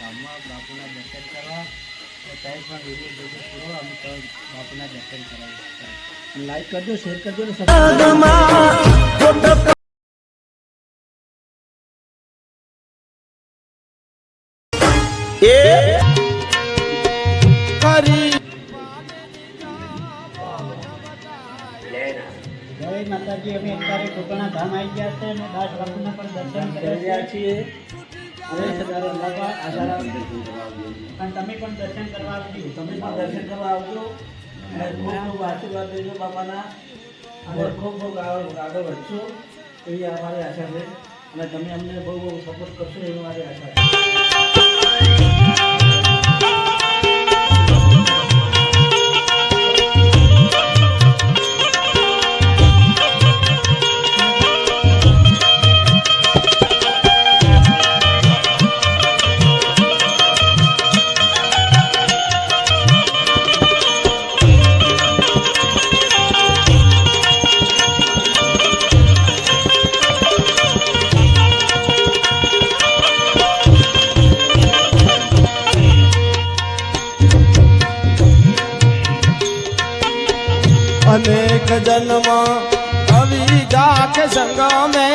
ગામમાં બાપુના દર્શન કરવા લાઈક કરજો શેર કરજો જય માતાજી, અમે અત્યારે પોતાના ધામ આવી ગયા છે અને દાસ બાપુના પણ દર્શન કરી રહ્યા છીએ. પણ તમે પણ દર્શન કરવા આવજો. તમે પણ દર્શન કરવા આવજો. અને ખૂબ ખૂબ આશીર્વાદ બાપાના. અને ખૂબ ખૂબ આગળ વધશો. એવી અમારી આશા છે. અને તમે અમને બહુ બહુ સપોર્ટ કરશો એવી મારી આશા છે. જન્મ આવી જા કે સંગમે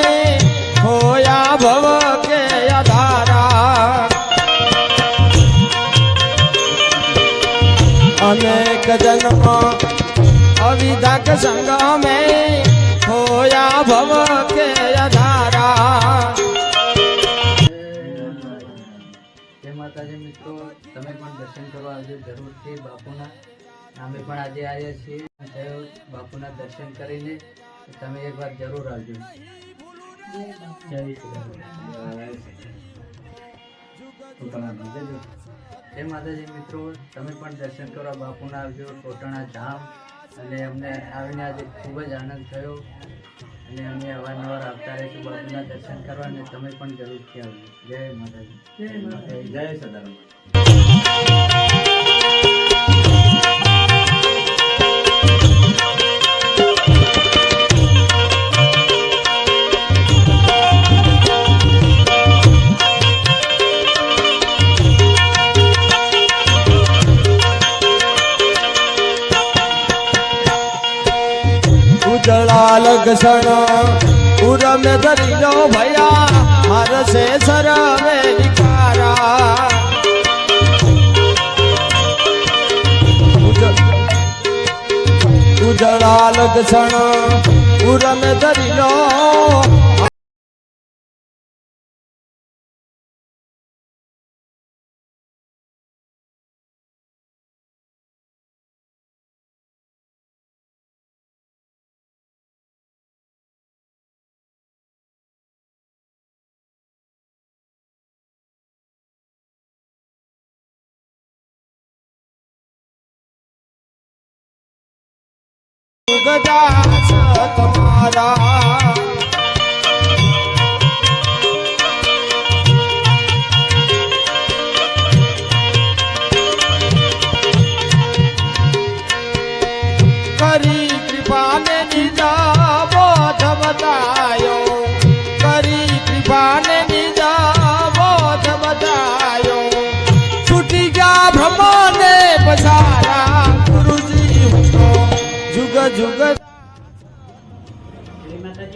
હોયા ભવ કે અધારા. અનેક જન્મ અવિધા કે સંગમે હોયા ભવ કે અધારા. માતાજી મિત્રો, તમે પણ દર્શન કરવા આજે જરૂરથી બાપુના નામે પણ આજે આવ્યા છીએ. તો બાપુના દર્શન કરીને તમે એકવાર જરૂર આવજો. જય જય માતાજી મિત્રો તમે પણ દર્શન કરવા બાપુના આવજો ટોટણા ધામ. અને અમને આવીને આજે ખૂબ જ આનંદ થયો. અને અમે અવારનવાર આવતા રહીશું બાપુના દર્શન કરવા અને તમે પણ જરૂરથી આવજો. જય માતાજી. જય માતાજી. જય સદારામ લક્ષણ ઉરમ ધરી લો ભયા હરસે સરવે ઉજ- ઉજળા લક્ષણ ઉરમ ધરી ગજા તમારા કરી કૃપાને નિજા જુગ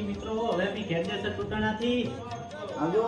મિત્રો હવે બી ઘેર જશે તૂટણાથી આવજો.